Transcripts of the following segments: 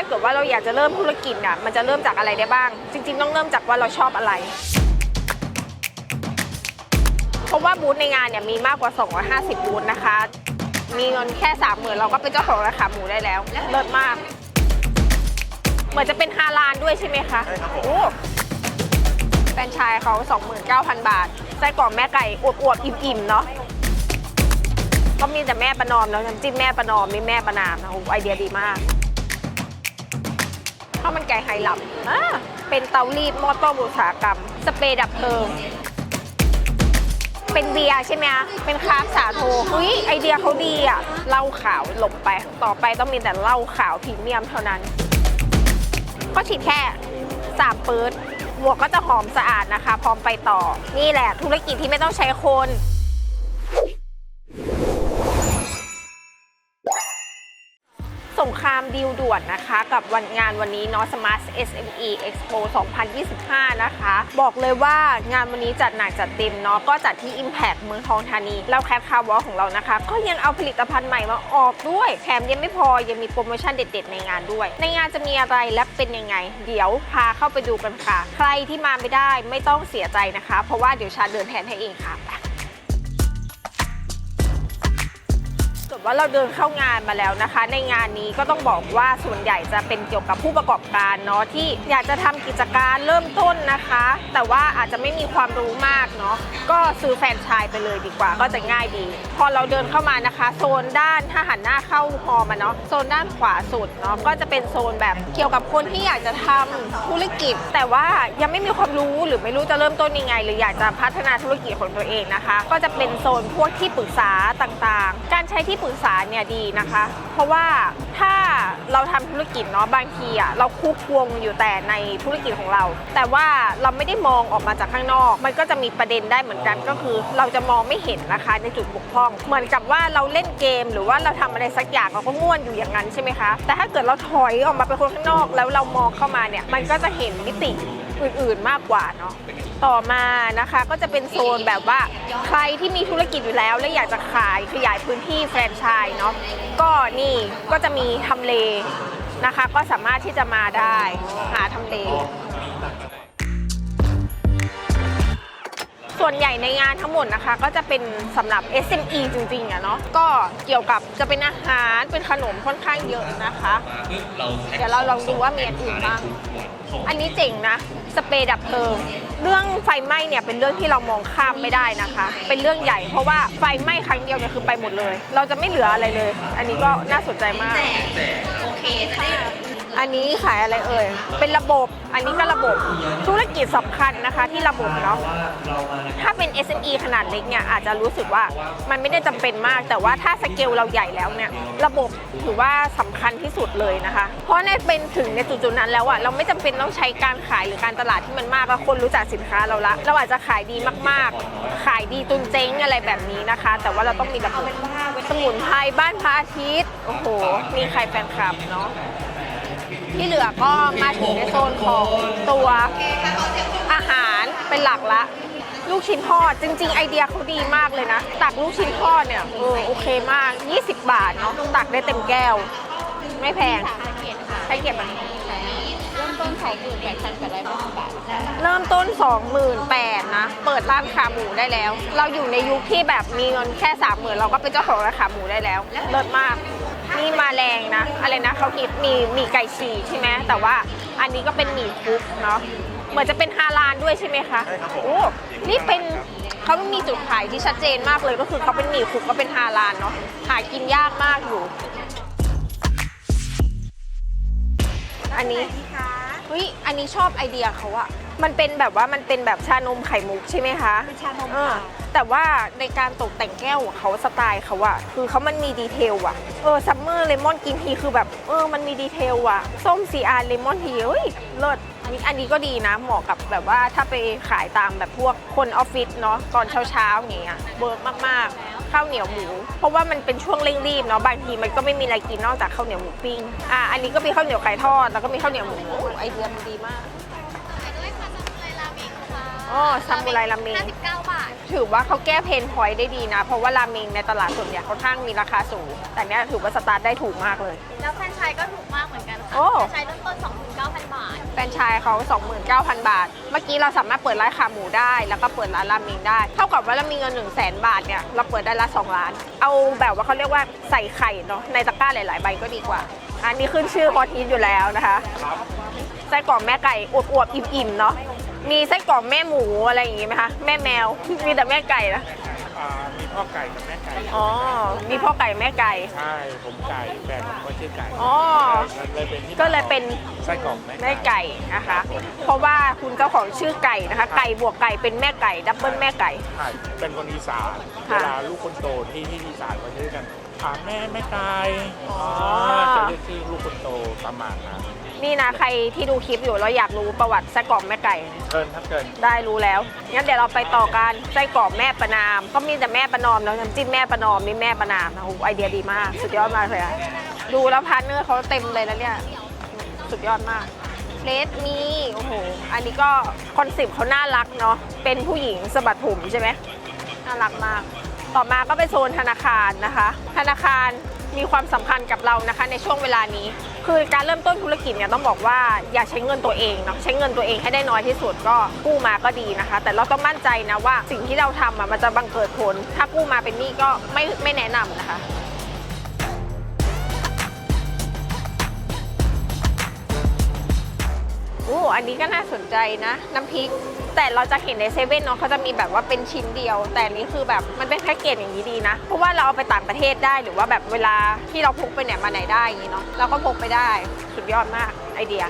ถ้าเกิดว่าเราอยากจะเริ่มธุรกิจอะมันจะเริ่มจากอะไรได้บ้าง จริง ๆ ต้องเริ่มจากว่าเราชอบอะไร เพราะว่าบูธในงานเนี่ยมีมากกว่า 250 บูธนะคะ มีเงินแค่3 0,000เราก็เป็นเจ้าของราคาหมูได้แล้วเลิศมาก เหมือนจะเป็นฮาลานด้วยใช่ไหมคะใช่ครับผมโอ้แฟรนไชายเขา 29,000 บาทไส้กรอกแม่ไก่อวบๆอิ่มๆเนาะก็มีแต่แม่ประนอมแล้วน้ำจิ้มแม่ประนอมนี่แม่ประนามนะโอ้โหไอเดียดีมากข้าวมันไก่ไหหลำอ่าเป็นเตารีดหม้อต้มอุตสาหกรรม สเปรย์ดับเพลิง เป็นเบียร์ใช่ไหมคะเป็นคราฟต์สาโทเฮ้ยไอเดียเขาดีอะเหล้าขาวหลบไป ต่อไปต้องมีแต่เหล้าขาวพรีเมียมเท่านั้น ก็ฉีดแค่สามปื๊ดหมวกก็จะหอมสะอาดนะคะ พร้อมไปต่อ นี่แหละธุรกิจที่ไม่ต้องใช้คน สงครามดีลด่วนนะคะ กับวันงานวันนี้เนาะ Smart SME Expo 2025 นะคะ บอกเลยว่างานวันนี้จัดหนักจัดเต็มเนาะก็จัดที่ Impact เมืองทองธานี แล้วแคทคาร์วอลของเรานะคะ ก็ยังเอาผลิตภัณฑ์ใหม่มาออกด้วยแถมยังไม่พอยังมีโปรโมชั่นเด็ด ๆ ในงานด้วย ในงานจะมีอะไรและเป็นยังไง เดี๋ยวพาเข้าไปดูกันค่ะ ใครที่มาไม่ได้ไม่ต้องเสียใจนะคะ เพราะว่าเดี๋ยวชาเดินแทนให้เองค่ะ ว่าเราเดินเข้างานมาแล้วนะคะ ในงานนี้ก็ต้องบอกว่าส่วนใหญ่จะเป็นเกี่ยวกับผู้ประกอบการเนาะที่อยากจะทำกิจการเริ่มต้นนะคะ แต่ว่าอาจจะไม่มีความรู้มากเนาะก็ซื้อแฟรนไชส์ไปเลยดีกว่า ก็จะง่ายดี พอเราเดินเข้ามานะคะ โซนด้านถ้าหันหน้าเข้าฮอมาเนาะโซนด้านขวาสุดเนาะก็จะเป็นโซนแบบเกี่ยวกับคนที่อยากจะทำธุรกิจ แต่ว่ายังไม่มีความรู้หรือไม่รู้จะเริ่มต้นยังไง หรืออยากจะพัฒนาธุรกิจของตัวเองนะคะ ก็จะเป็นโซนพวกที่ปรึกษาต่างๆ การใช้ที่ปรึกษาเนี่ยดีนะคะ เพราะว่าถ้าเราทำธุรกิจเนาะบางทีอะเราคุกวงอยู่แต่ในธุรกิจของเรา แต่ว่าเราไม่ได้มองออกมาจากข้างนอก มันก็จะมีประเด็นได้เหมือนกันก็คือ เราจะมองไม่เห็นนะคะในจุดบกพร่อง เหมือนกับว่าเราเล่นเกม หรือว่าเราทำอะไรสักอย่างเราก็ง่วนอยู่อย่างนั้นใช่ไหมคะแต่ถ้าเกิดเราถอยออกมาเป็นคนข้างนอก แล้วเรามองเข้ามาเนี่ยมันก็จะเห็นมิติอื่นๆมากกว่าเนาะ ต่อมานะคะก็จะเป็นโซนแบบว่าใครที่มีธุรกิจอยู่แล้ว และอยากจะขายขยายพื้นที่แฟรนไชส์เนาะก็นี่ก็จะมีทำเลนะคะ ก็สามารถที่จะมาได้หาทำเลส่วนใหญ่ในงานทั้งหมดนะคะ ก็จะเป็นสำหรับ SME จริงๆอะเนาะก็เกี่ยวกับจะเป็นอาหารเป็นขนมค่อนข้างเยอะนะคะ เดี๋ยวเราลองดูว่ามีอันอื่นบ้างอันนี้เจ๋งนะ สเปรย์ดับเพลิง เรื่องไฟไหม้เนี่ยเป็นเรื่องที่เรามองข้ามไม่ได้นะคะ เป็นเรื่องใหญ่เพราะว่าไฟไหม้ครั้งเดียวเนี่ยคือไปหมดเลย เราจะไม่เหลืออะไรเลย อันนี้ก็น่าสนใจมากโอเคจะได้ อันนี้ขายอะไรเอ่ย เป็นระบบ อันนี้ก็ระบบ ธุรกิจสำคัญนะคะที่ระบบเนาะ ถ้าเป็น SME ขนาดเล็กเนี่ยอาจจะรู้สึกว่ามันไม่ได้จำเป็นมาก แต่ว่าถ้าสเกลเราใหญ่แล้วเนี่ยระบบถือว่าสำคัญที่สุดเลยนะคะ เพราะในเป็นถึงในจุดนั้นแล้วอะเราไม่จำเป็นต้องใช้การขายหรือการตลาดที่มันมากแล้วคนรู้จักสินค้าเราละ เราอาจจะขายดีมากๆ ขายดีตุนเจ๊งอะไรแบบนี้นะคะ แต่ว่าเราต้องมีระบบสมุนไพรบ้านพระอาทิตย์ โอ้โห มีใครแฟนคลับเนาะ ที่เหลือก็มาถึงในโซนของตัวอาหารเป็นหลักละ ลูกชิ้นทอดจริง ๆ ไอเดียเขาดีมากเลยนะ ตักลูกชิ้นทอดเนี่ยเออโอเคมาก 20 บาทเนาะตักได้เต็มแก้ว ไม่แพงใช้เก็บมันเริ่มต้นของหมื่นแปดนแปดร้อยบาทบาทเริ่มต้น 28,000นะ เปิดร้านขาหมูได้แล้ว เราอยู่ในยุคที่แบบมีเงินแค่ 30,000 เราก็เป็นเจ้าของร้านขาหมูได้แล้วเลิศมาก นี่มาแรงนะ อะไรนะเขาคิดมีมีไก่ฉีกใช่ไหมแต่ว่าอันนี้ก็เป็นหมี่คุกเนาะเหมือนจะเป็นฮาลานด้วยใช่ไหมคะใช่ครับผมโอ้นี่เป็นเขามีจุดขายที่ชัดเจนมากเลยก็คือเขาเป็นหมี่คุกก็เป็นฮาลานเนาะหากินยากมากอยู่ อันนี้เฮ้ยอันนี้ชอบไอเดียเขาอะ มันเป็นแบบว่ามันเป็นแบบชานมไข่มุกใช่ไหมคะเป็นชานมเออค่ะแต่ว่าในการตกแต่งแก้วของเขาสไตล์เขาอะคือเขามันมีดีเทลอะเออซัมเมอร์เลมอนกินทีคือแบบเออมันมีดีเทลอะส้มซีอาร์เลมอนทีเฮ้ยเลิศอันนี้อันนี้ก็ดีนะเหมาะกับแบบว่าถ้าไปขายตามแบบพวกคนออฟฟิศเนาะตอนเช้าๆอย่างเงี้ยเบิร์กมากๆข้าวเหนียวหมู เพราะว่ามันเป็นช่วงเร่งรีบเนาะบางทีมันก็ไม่มีอะไรกินนอกจากข้าวเหนียวหมูปิ้งอะอันนี้ก็มีข้าวเหนียวไก่ทอดแล้วก็มีข้าวเหนียวหมูโอ้ไอเดียมันดีมาก อ๋อซามูไรราเมง 59 บาท ถือว่าเขาแก้เพนพอยต์ได้ดีนะ เพราะว่าราเมงในตลาดส่วนใหญ่ค่อนข้างมีราคาสูง แต่เนี้ยถือว่าสตาร์ทได้ถูกมากเลย แล้วแฟรนไชส์ก็ถูกมากเหมือนกันโอ้ใช้เริ่มต้น 29,000 บาท แฟรนไชส์เขา 29,000 บาท เมื่อกี้เราสามารถเปิดร้านขาหมูได้ แล้วก็เปิดร้านราเมงได้ เท่ากับว่าเรามีเงิน 1 0 0 0 0แบาทเนี่ย เราเปิดได้ละ2ล้าน เอาแบบว่าเขาเรียกว่าใส่ไข่เนาะ ในตะกร้าหลายๆ ใบก็ดีกว่า อันนี้ขึ้นชื่อฮอตฮิตอยู่แล้วนะคะ ไส้กรอกแม่ไก่อวบๆอิ่มๆเนาะ มีไส้กรอกแม่หมูอะไรอย่างงี้ไหมคะ แม่แมว มีแต่แม่ไก่นะอ่ามีพ่อไก่กับแม่ไก่อ๋อ มีพ่อไก่แม่ไก่ ใช่ผมไก่แฟนผมก็ชื่อไก่อ๋อ เลยเป็นที่ก็เลยเป็น ไส้กรอกแม่แม่ไก่นะคะ เพราะว่าคุณเจ้าของชื่อไก่นะคะ ไก่บวกไก่เป็นแม่ไก่ดับเบิลแม่ไก่ ใช่เป็นคนอีสานค่ะเวลาลูกคนโตที่ที่อีสานเขาจะเรียกกันอ่าแม่แม่ไก่อ๋อจะเรียกชื่อลูกคนโตประมาณนั้น นี่นะใครที่ดูคลิปอยู่แล้วอยากรู้ประวัติไส้กรอกแม่ไก่เกินถ้าเกินได้รู้แล้วงั้นเดี๋ยวเราไปต่อกันไส้กรอกแม่ประนามก็มีแต่แม่ประนอมเนาะน้ำจิ้มแม่ประนอมนี่แม่ประนามนะโอ้โหไอเดียดีมาก สุดยอดมากเลยอะดูแล้วพาร์ทเนอร์เขาเต็มเลยนะเนี่ยสุดยอดมากเลสมีโอ้โหอันนี้ก็คอนเซปต์เขาน่ารักเนาะเป็นผู้หญิงสะบัดผมใช่ไหมน่ารักมาก ต่อมาก็เป็นโซนธนาคารนะคะ ธนาคาร มีความสำคัญกับเรานะคะ ในช่วงเวลานี้ คือการเริ่มต้นธุรกิจเนี่ยต้องบอกว่าอย่าใช้เงินตัวเองเนาะใช้เงินตัวเองให้ได้น้อยที่สุดก็กู้มาก็ดีนะคะ แต่เราต้องมั่นใจนะว่าสิ่งที่เราทำอะมันจะบังเกิดผล ถ้ากู้มาเป็นหนี้ก็ไม่ไม่แนะนำนะคะ โอ้อันนี้ก็น่าสนใจนะ น้ำพริก แต่เราจะเห็นในเซเว่นเนาะเขาจะมีแบบว่าเป็นชิ้นเดียว แต่นี้คือแบบมันเป็นแพ็กเกจอย่างนี้ดีนะ เพราะว่าเราเอาไปต่างประเทศได้หรือว่าแบบเวลาที่เราพกไปเนี่ยมาไหนได้อย่างนี้เนาะเราก็พกไปได้สุดยอดมากไอเดีย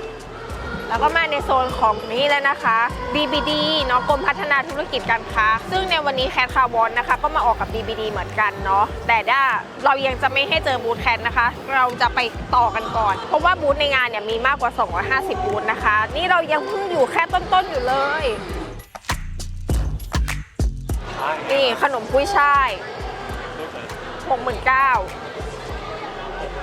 แล้วก็มาในโซนของนี้แล้วนะคะ BBD เนาะกรมพัฒนาธุรกิจการค้า ซึ่งในวันนี้แคทคาร์วอนนะคะ ก็มาออกกับ BBD เหมือนกันเนาะแต่ถ้าเรายังจะไม่ให้เจอบูธแคทนะคะ เราจะไปต่อกันก่อน เพราะว่าบูธในงานเนี่ยมีมากกว่า 250 บูธนะคะ นี่เรายังเพิ่งอยู่แค่ต้นๆอยู่เลยนี่ขนมกุ้ยช่าย69,000เ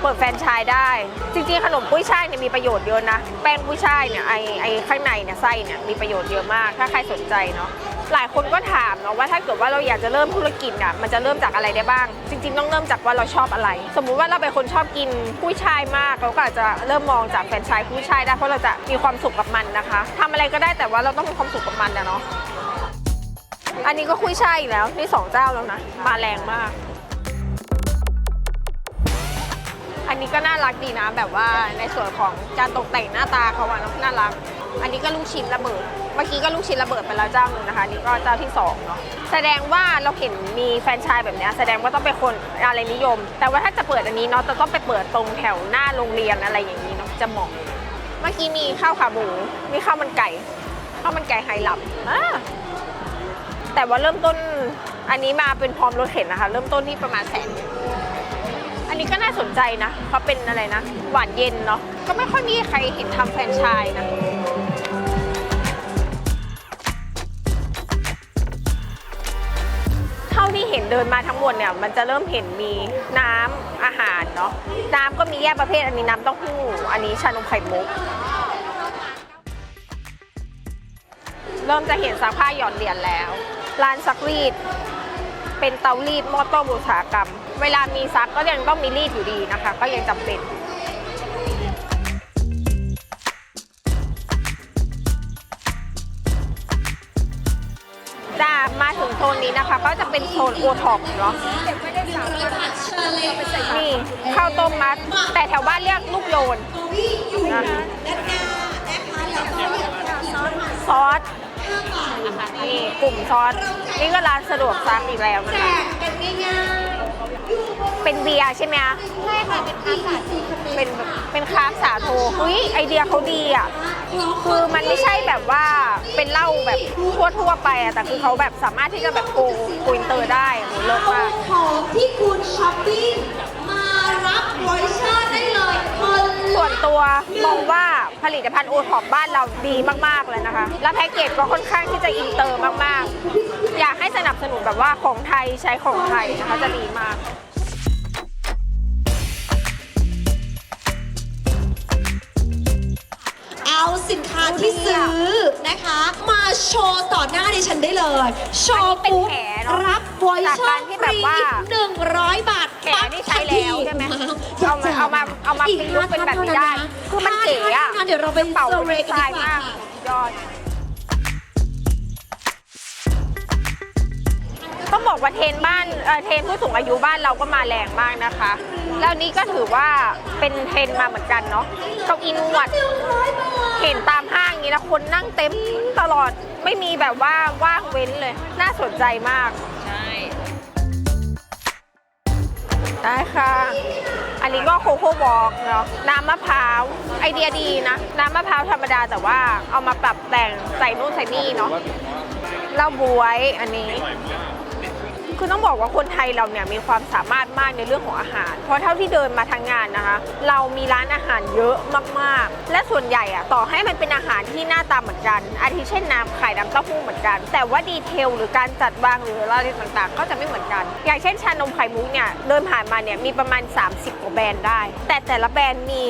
ปิดแฟรนไชส์ได้ จริงๆ ขนมกุ้ยช่ายเนี่ยมีประโยชน์เยอะนะ แป้งกุ้ยช่ายเนี่ยไอไอข้างในเนี่ยไส้เนี่ยมีประโยชน์เยอะมาก ถ้าใครสนใจเนาะหลายคนก็ถามเนาะว่าถ้าเกิดว่าเราอยากจะเริ่มธุรกิจอะมันจะเริ่มจากอะไรได้บ้าง จริง ๆ ต้องเริ่มจากว่าเราชอบอะไร สมมุติว่าเราเป็นคนชอบกินกุ้ยช่ายมากเราก็อาจจะเริ่มมองจากแฟรนไชส์กุ้ยช่ายได้เพราะเราจะมีความสุขกับมันนะคะทำอะไรก็ได้แต่ว่าเราต้องมีความสุขกับมันนะเนาะอันนี้ก็กุ้ยช่ายอีกแล้วนี่สองเจ้าแล้วนะมาแรงมาก นี้ก็น่ารักดีนะ แบบว่าในส่วนของการตกแต่งหน้าตาเขาอะน่ารัก อันนี้ก็ลูกชิ้นระเบิด เมื่อกี้ก็ลูกชิ้นระเบิดไปแล้วเจ้าหนึ่งนะคะนี่ก็เจ้าที่สองเนาะแสดงว่าเราเห็นมีแฟรนไชส์แบบนี้แสดงว่าต้องเป็นคนอะไรนิยม แต่ว่าถ้าจะเปิดอันนี้เนาะจะต้องไปเปิดตรงแถวหน้าโรงเรียนอะไรอย่างนี้เนาะจะเหมาะเมื่อกี้มีข้าวขาหมูมีข้าวมันไก่ข้าวมันไก่ไหหลับแต่ว่าเริ่มต้นอันนี้มาเป็นพร้อมรถเข็นนะคะ เริ่มต้นที่ประมาณแสน นนี้ก็น่าสนใจนะเขาเป็นอะไรนะ หวานเย็นเนาะก็ไม่ค่อยมีใครเห็นทำแฟรนไชส์นะเท่าที่เห็นเดินมาทั้งหมดเนี่ย มันจะเริ่มเห็นมีน้ำอาหารเนาะน้ำก็มีแยกประเภทอันนี้น้ำเต้าหู้อันนี้ชานมไข่มุกเริ่มจะเห็นซักผ้าหยอดเหรียญแล้ว ร้านซักรีด เป็นเตารีดหม้อต้มอุตสาหกรรม เวลามีซักก็ยังต้องมีรีดอยู่ดีนะคะ ก็ยังจำเป็นจ้ามาถึงโซนนี้นะคะ ก็จะเป็นโซนโอท็อปเนาะนี่ข้าวต้มมัด แต่แถวบ้านเรียกลูกโยนนะซอสนี่กลุ่มซอสนี่ก็ร้านสะดวกซักอีกแล้วนะคะ เป็นเบียร์ใช่ไหมคะใช่ค่ะเป็นอาสาเป็นแบบเป็นคราฟต์สาโทเฮ้ยไอเดียเขาดีอะคือมันไม่ใช่แบบว่าเป็นเหล้าแบบทั่วๆไปอะแต่คือเขาแบบสามารถที่จะแบบโกโกอินเตอร์ได้โหเลิศมากของที่คุณช้อปปิ้งมารับโปรโมชั่นได้เลยคนส่วนตัวมองว่า ผลิตภัณฑ์โอท็อปบ้านเราดีมากๆเลยนะคะ และแพ็กเกจก็ค่อนข้างที่จะอินเตอร์มากๆ อยากให้สนับสนุนแบบว่าของไทยใช้ของไทยนะคะจะดีมากเอาสิน ที่ซื้อนะคะ มาโชว์ต่อหน้าดิฉันได้เลย โชว์อันนี้เป็นปุ๊บแผลเนอะรับวอยจากเชอการร์ที่ฟแบรีบว่าหนึ่งร้อยบาทแผลนี่ใช้แล้วใช่ไหมทัเอานมาทีเอามาเอามาอีกประยุกต์เป็นแบบนี้ได้ห้าคือมันเก๋อะห้าท่านเดี๋ยวเราไปเป่าเซอร์เรดีย์ไซกันดีน์กว่ามากค่ะ บอกว่าเทรนบ้านเทรนผู้สูงอายุบ้านเราก็มาแรงมากนะคะ แล้วนี่ก็ถือว่าเป็นเทรนมาเหมือนกันเนาะเก้าอี้นวดเห็นตามห้างนี้นะคนนั่งเต็มตลอดไม่มีแบบว่าว่างเว้นเลย น่าสนใจมาก ใช่ ได้ค่ะ อันนี้ก็โคโค่วอล์กเนาะน้ำมะพร้าว ไอเดียดีนะ น้ำมะพร้าวธรรมดาแต่ว่าเอามาปรับแต่งใส่นู่นใส่นี่เนาะเล้าบวยอันนี้ คือต้องบอกว่าคนไทยเราเนี่ยมีความสามารถมากในเรื่องของอาหาร เพราะเท่าที่เดินมาทางงานนะคะ เรามีร้านอาหารเยอะมากๆ และส่วนใหญ่อะต่อให้มันเป็นอาหารที่หน้าตาเหมือนกัน อาทิเช่นน้ำไข่น้ำเต้าหู้เหมือนกัน แต่ว่าดีเทลหรือการจัดวางหรืออะไรต่างๆ ก็จะไม่เหมือนกัน อย่างเช่นชานมไข่มุกเนี่ยเดินผ่านมาเนี่ยมีประมาณ 30กว่าแบรนด์ได้ แต่แต่ละแบรนด์มี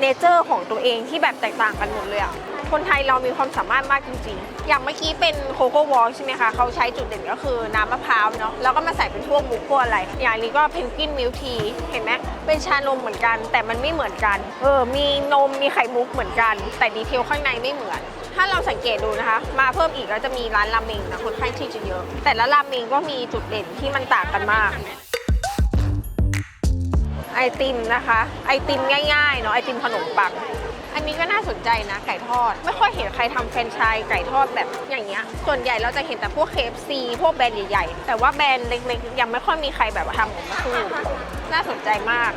เนเจอร์ของตัวเองที่แบบแตกต่างกันหมดเลยอะ คนไทยเรามีความสามารถมากจริงๆ อย่างเมื่อกี้เป็นโคโค่วอลใช่ไหมคะ เขาใช้จุดเด่นก็คือน้ำมะพร้าวเนาะ แล้วก็มาใส่เป็นพวกมุกพวกอะไร อย่างนี้ก็เพนกวินมิลที เห็นไหม เป็นชานมเหมือนกัน แต่มันไม่เหมือนกัน เออ มีนม มีไข่มุกเหมือนกัน แต่ดีเทลข้างในไม่เหมือน ถ้าเราสังเกตดูนะคะ มาเพิ่มอีกก็จะมีร้านราเมงนะคนไข้ที่จะเยอะ แต่ละราเมงก็มีจุดเด่นที่มันต่างกันมากไอติมนะคะ ไอติมง่ายๆเนาะไอติมขนมปัง อันนี้ก็น่าสนใจนะไก่ทอด ไม่ค่อยเห็นใครทำแฟรนไชส์ไก่ทอดแบบอย่างเงี้ย ส่วนใหญ่เราจะเห็นแต่พวก KFC พวกแบรนด์ใหญ่ๆ แต่ว่าแบรนด์เล็กๆ ยังไม่ค่อยมีใครแบบทำออกมาสู้น่าสนใจมาก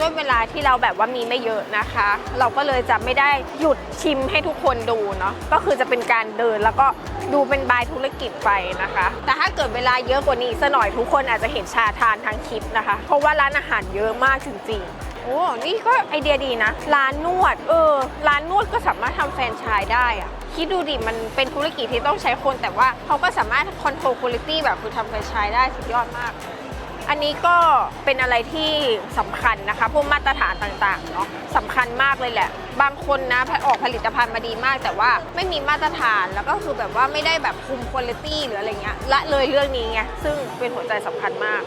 ด้วยเวลาที่เราแบบว่ามีไม่เยอะนะคะ เราก็เลยจะไม่ได้หยุดชิมให้ทุกคนดูเนาะก็คือจะเป็นการเดินแล้วก็ดูเป็นบายธุรกิจไปนะคะ แต่ถ้าเกิดเวลาเยอะกว่านี้สักหน่อยทุกคนอาจจะเห็นชาทานทั้งคลิปนะคะ เพราะว่าร้านอาหารเยอะมากจริงๆโอ้ นี่ก็ไอเดียดีนะ ร้านนวด เออ ร้านนวดก็สามารถทำแฟรนไชส์ได้อะคิดดูดิ มันเป็นธุรกิจที่ต้องใช้คน แต่ว่าเขาก็สามารถคอนโทรลคุณภาพแบบคือทำแฟรนไชส์ได้สุดยอดมาก อันนี้ก็เป็นอะไรที่สำคัญนะคะ พวกมาตรฐานต่างๆเนาะสำคัญมากเลยแหละ บางคนนะออกผลิตภัณฑ์มาดีมาก แต่ว่าไม่มีมาตรฐานแล้วก็คือแบบว่าไม่ได้แบบคุมคุณภาพหรืออะไรเงี้ยละเลยเรื่องนี้ไงซึ่งเป็นหัวใจสำคัญมาก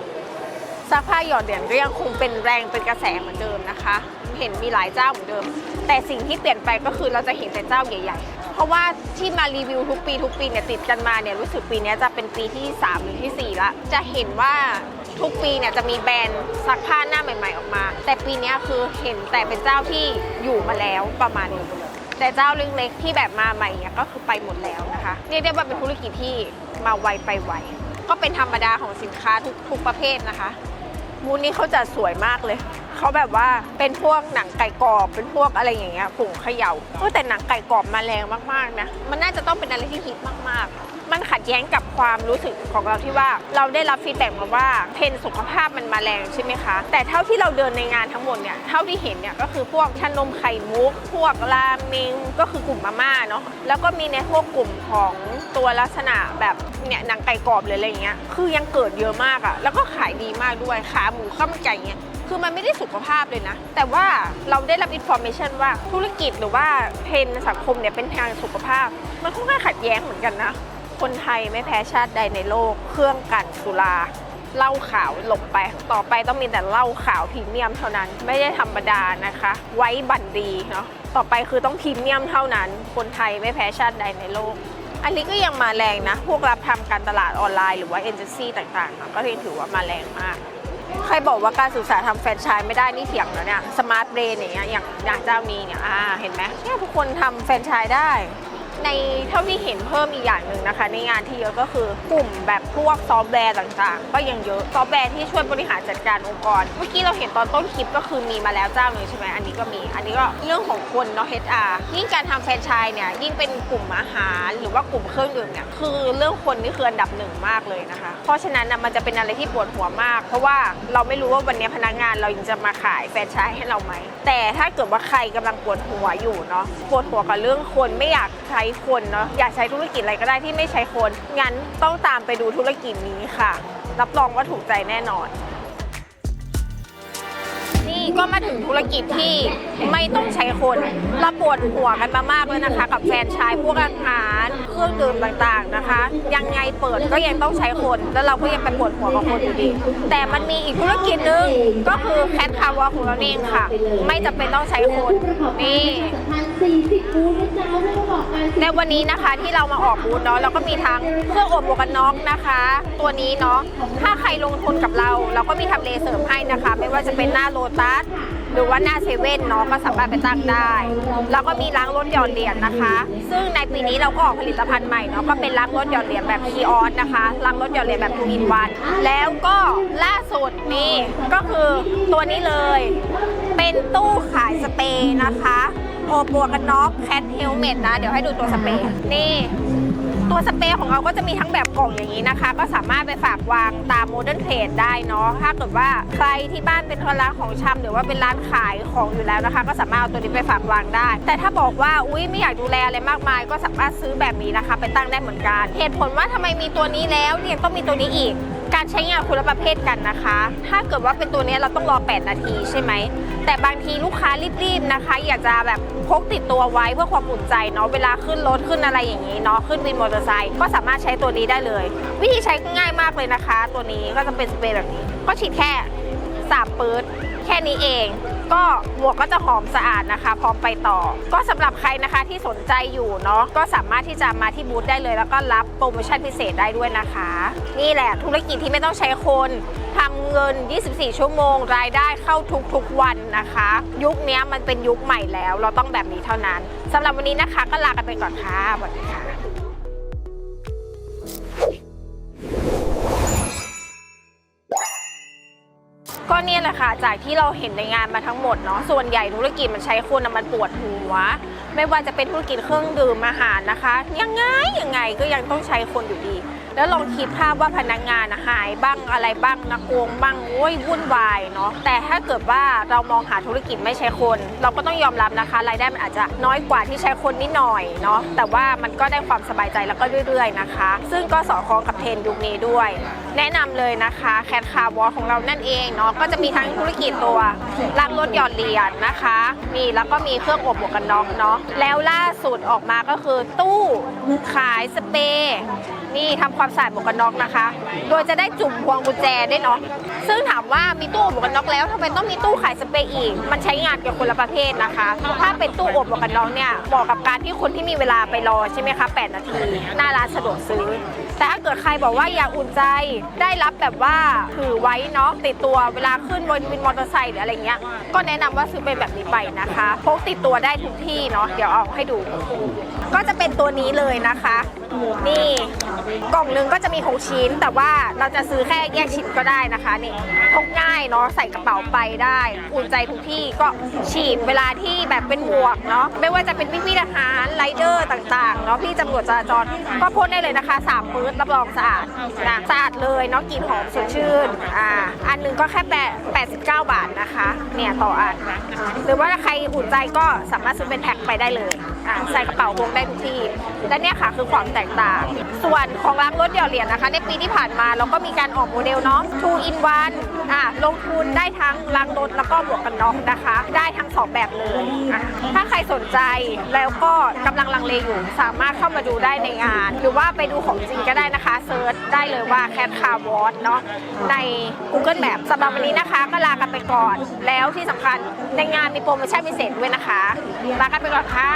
ซักผ้าหยอดเหรียญก็ยังคงเป็นแรงเป็นกระแสเหมือนเดิมนะคะ เห็นมีหลายเจ้าเหมือนเดิม แต่สิ่งที่เปลี่ยนไปก็คือเราจะเห็นแต่เจ้าใหญ่ ๆ เพราะว่าที่มารีวิวทุกปีทุกปีเนี่ยติดกันมาเนี่ยรู้สึกปีนี้จะเป็นปีที่ 3 หรือทีสี่4 ละ จะเห็นว่า ทุกปีเนี่ยจะมีแบรนด์ซักผ้าหน้าใหม่ ๆออกมา แต่ปีนี้คือเห็นแต่เป็นเจ้าที่อยู่มาแล้วประมาณนึงแต่เจ้าเล็กๆที่แบบมาใหม่เนี่ยก็คือไปหมดแล้วนะคะเรียกได้ว่าเป็นธุรกิจที่มาไวไปไวก็เป็นธรรมดาของสินค้าทุกทุกประเภทนะคะมูนนี้เขาจะสวยมากเลย เขาแบบว่าเป็นพวกหนังไก่กรอบ เป็นพวกอะไรอย่างเงี้ยผงเขย่าแต่หนังไก่กรอบมาแรงมากๆนะ มันน่าจะต้องเป็นอะไรที่ฮิตมากๆ มันขัดแย้งกับความรู้สึกของเราที่ว่าเราได้รับฟีดแบ็กมาว่าเทรนสุขภาพมันมาแรงใช่ไหมคะ แต่เท่าที่เราเดินในงานทั้งหมดเนี่ยเท่าที่เห็นเนี่ยก็คือพวกชานมไข่มุก พวกราเมงก็คือกลุ่มมาม่าเนาะแล้วก็มีในพวกกลุ่มของตัวลักษณะแบบเนี่ยหนังไก่กรอบหรืออะไรอย่างเงี้ยคือยังเกิดเยอะมากอะแล้วก็ขายดีมากด้วยขาหมูข้าวมันไก่เงี้ยคือมันไม่ได้สุขภาพเลยนะ แต่ว่าเราได้รับอินโฟ a t ชันว่าธุรกิจหรือว่าเทรนสังคมเนี่ยเป็นทางสุขภาพ มันค่อนข้างขัดแย้งเหมือนกันนะ คนไทยไม่แพ้ชาติใดในโลก เครื่องกันสุราเหล้าขาวหลบไป ต่อไปต้องมีแต่เหล้าขาวพรีเมียมเท่านั้น ไม่ได้ธรรมดานะคะ ไว้บันดีเนาะต่อไปคือต้องพรีเมียมเท่านั้น คนไทยไม่แพ้ชาติใดในโลก อันนี้ก็ยังมาแรงนะ พวกรับทำการตลาดออนไลน์หรือว่าเอเจนซี่ต่างๆ ก็ยังถือว่ามาแรงมาก ใครบอกว่าการศึกษาทำแฟรนไชส์ไม่ได้นี่เถียงแล้วเนี่ยสมาร์ทเบรนอย่างเงี้ยอย่างอย่างเจ้านี้เนี่ยอ่าเห็นไหมเนี่ยทุกคนทำแฟรนไชส์ได้ ในเท่าที่เห็นเพิ่มอีกอย่างหนึ่งนะคะ ในงานที่เยอะก็คือกลุ่มแบบพวกซอฟต์แวร์ต่างๆ ก็ยังเยอะซอฟต์แวร์ที่ช่วยบริหารจัดการองค์กร เมื่อกี้เราเห็นตอนต้นคลิปก็คือมีมาแล้วเจ้าหนึ่งใช่ไหมอันนี้ก็มี อันนี้ก็เรื่องของคนเนาะ HR ยิ่งการทำแฟรนไชส์เนี่ยยิ่งเป็นกลุ่มอาหารหรือว่ากลุ่มเครื่องดื่มเนี่ยคือเรื่องคนนี่คืออันดับหนึ่งมากเลยนะคะ เพราะฉะนั้นนะมันจะเป็นอะไรที่ปวดหัวมาก เพราะว่าเราไม่รู้ว่าวันนี้พนักงานเรายังจะมาขายแฟรนไชส์ให้เราไหมแต่ถ้าเกิดว่าใครกำลังปวดหัวอยู่เนาะปวดหัวกับเรื่องคนไม่อยากใช้คนเนาะอยากใช้ธุรกิจอะไรก็ได้ที่ไม่ใช้คน งั้นต้องตามไปดูธุรกิจนี้ค่ะ รับรองว่าถูกใจแน่นอน นี่ก็มาถึงธุรกิจที่ไม่ต้องใช้คนเราปวดหัวกันมามากเลยนะคะ กับแฟรนไชายพวกอาหาร รื่องดื่มต่างๆนะคะ ยังไงเปิดก็ยังต้องใช้คน แล้วเราก็ยังไปปวดหัวกับคนอยู่ดี แต่มันมีอีกธุรกิจหนึ่งก็คือแคทคาร์วอของเราเองค่ะ ไม่จำเป็นต้องใช้คนนี่ในวันนี้นะคะที่เรามาออกบูธเนาะเราก็มีทั้งเครื่องอบหมวกกันน็อกนะคะ ตัวนี้เนาะถ้าใครลงทุนกับเรา เราก็มีทำเลเสริมให้นะคะ ไม่ว่าจะเป็นหน้าโลตัส หรือว่าหน้าเซเว่นเนาะก็สามารถไปตั้งได้ แล้วก็มีล้างรถหยอดเหรียญนะคะ ซึ่งในปีนี้เราก็ออกผลิตภัณฑ์ใหม่เนาะก็เป็นล้างรถหยอดเหรียญแบบคีออสนะคะล้างรถหยอดเหรียญแบบทูอินวัน แล้วก็ล่าสุดนี่ก็คือตัวนี้เลย เป็นตู้ขายสเปรย์นะคะโอบวกกันน็อกแคทเฮลเมตนะ เดี๋ยวให้ดูตัวสเปรย์นี่ ตัวสเปรย์ของเราก็จะมีทั้งแบบกล่องอย่างนี้นะคะ ก็สามารถไปฝากวางตามโมเดิร์นเทรดได้เนาะถ้าเกิดว่าใครที่บ้านเป็นร้านของชำหรือว่าเป็นร้านขายของอยู่แล้วนะคะ ก็สามารถเอาตัวนี้ไปฝากวางได้ แต่ถ้าบอกว่าอุ้ยไม่อยากดูแลอะไรมากมาย ก็สามารถซื้อแบบนี้นะคะ ไปตั้งได้เหมือนกัน เหตุผลว่าทำไมมีตัวนี้แล้วเนี่ยต้องมีตัวนี้อีก การใช้งานคนละประเภทกันนะคะ ถ้าเกิดว่าเป็นตัวนี้เราต้องรอ 8 นาทีใช่ไหม แต่บางทีลูกค้ารีบๆนะคะ อยากจะแบบพกติดตัวไว้เพื่อความอุ่นใจเนาะ เวลาขึ้นรถขึ้นอะไรอย่างนี้เนาะ ขึ้นวินมอเตอร์ไซค์ก็สามารถใช้ตัวนี้ได้เลย วิธีใช้ง่ายมากเลยนะคะ ตัวนี้ก็จะเป็นสเปรย์แบบนี้ ก็ฉีดแค่สามปื๊ด ค่นี้เอง ก็หมวกก็จะหอมสะอาดนะคะ พร้อมไปต่อ ก็สำหรับใครนะคะที่สนใจอยู่เนาะก็สามารถที่จะมาที่บูธได้เลย แล้วก็รับโปรโมชั่นพิเศษได้ด้วยนะคะ นี่แหละธุรกิจที่ไม่ต้องใช้คนทำเงิน 24 ชั่วโมง รายได้เข้าทุกๆวันนะคะ ยุคนี้มันเป็นยุคใหม่แล้ว เราต้องแบบนี้เท่านั้นสำหรับวันนี้นะคะก็ลากันไปก่อนค่ะสวัสดีค่ะ ก็เนี่ยแหละค่ะ จากที่เราเห็นในงานมาทั้งหมดเนาะ ส่วนใหญ่ธุรกิจมันใช้คนนะมันปวดหัว ไม่ว่าจะเป็นธุรกิจเครื่องดื่มอาหารนะคะ ยังไงยังไงก็ยังต้องใช้คนอยู่ดี แล้วลองคิดภาพว่าพนักงานหายบ้างอะไรบ้างนักโกงบ้างโอ้ยวุ่นวายเนาะแต่ถ้าเกิดว่าเรามองหาธุรกิจไม่ใช้คน เราก็ต้องยอมรับนะคะ รายได้มันอาจจะน้อยกว่าที่ใช้คนนิดหน่อยเนาะแต่ว่ามันก็ได้ความสบายใจแล้วก็เรื่อยๆนะคะ ซึ่งก็สอดคล้องกับเทรนด์ยุคนี้ด้วย แนะนำเลยนะคะแคทคาร์วอลของเรานั่นเองเนาะก็จะมีทั้งธุรกิจตัวลางรถหย่อดเหรียญนะคะมีแล้วก็มีเครื่องอบหมวกกันน็อกเนาะแล้วล่าสุดออกมาก็คือตู้ขายสเปรย์ นี่ทำความสะอาดหมวกกันน็อกนะคะ โดยจะได้จุ่มพวงกุญแจด้วยเนาะซึ่งถามว่ามีตู้อบหมวกกันน็อกแล้วทำไมต้องมีตู้ขายสเปรย์อีก มันใช้งานกับคนละประเภทนะคะ ถ้าเป็นตู้อบหมวกกันน็อกเนี่ยเหมาะกับการที่คนที่มีเวลาไปรอใช่ไหมคะ8นาทีหน้าร้านสะดวกซื้อ แต่ถ้าเกิดใครบอกว่าอยากอุ่นใจได้รับแบบว่าถือไว้เนาะติดตัวเวลาขึ้นบนวินมอเตอร์ไซค์หรืออะไรเงี้ยก็แนะนำว่าซื้อเป็นแบบนี้ไปนะคะพกติดตัวได้ทุกที่เนาะเดี๋ยวเอาให้ดู ก็จะเป็นตัวนี้เลยนะคะ นี่กล่องหนึ่งก็จะมี 6 ชิ้น แต่ว่าเราจะซื้อแค่แยกชิ้นก็ได้นะคะนี่พกง่ายเนาะใส่กระเป๋าไปได้อุ่นใจทุกที่ก็ฉีดเวลาที่แบบเป็นหมวกเนาะไม่ว่าจะเป็นพี่พี่ทหารไรเดอร์ต่างๆเนาะพี่ตำรวจจราจรก็พ่นได้เลยนะคะ3ปื้ดรับรองสะอาดนะสะอาดเลยเนาะกลิ่นหอมสดชื่นอ่าอันหนึงก็แค่แปด89 บาทนะคะ เนี่ยต่ออันหรือว่าใครอุ่นใจก็สามารถซื้อเป็นแพ็คไปได้เลย อ่าใส่กระเป๋าพกได้ทุกที่ และเนี่ยค่ะคือความแตกต่าง ส่วนของร้านรถเดี่ยวเหรียญนะคะ ในปีที่ผ่านมาเราก็มีการออกโมเดลเนาะ two in one อะลงทุนได้ทั้งล้างรถแล้วก็หมวกกันน็อกนะคะ ได้ทั้งสองแบบเลยอะถ้าใครสนใจแล้วก็กำลังลังเลอยู่ สามารถเข้ามาดูได้ในงาน หรือว่าไปดูของจริงก็ได้นะคะเซิร์ช ได้เลยว่า Cat Car w a t เนาะใน Google Map สำหรับวันนี้นะคะ ก็ลากันไปก่อน แล้วที่สำคัญในงานมีโปรโมชั่นพิเศษด้วยนะคะ ลากันไปก่อนค่ะ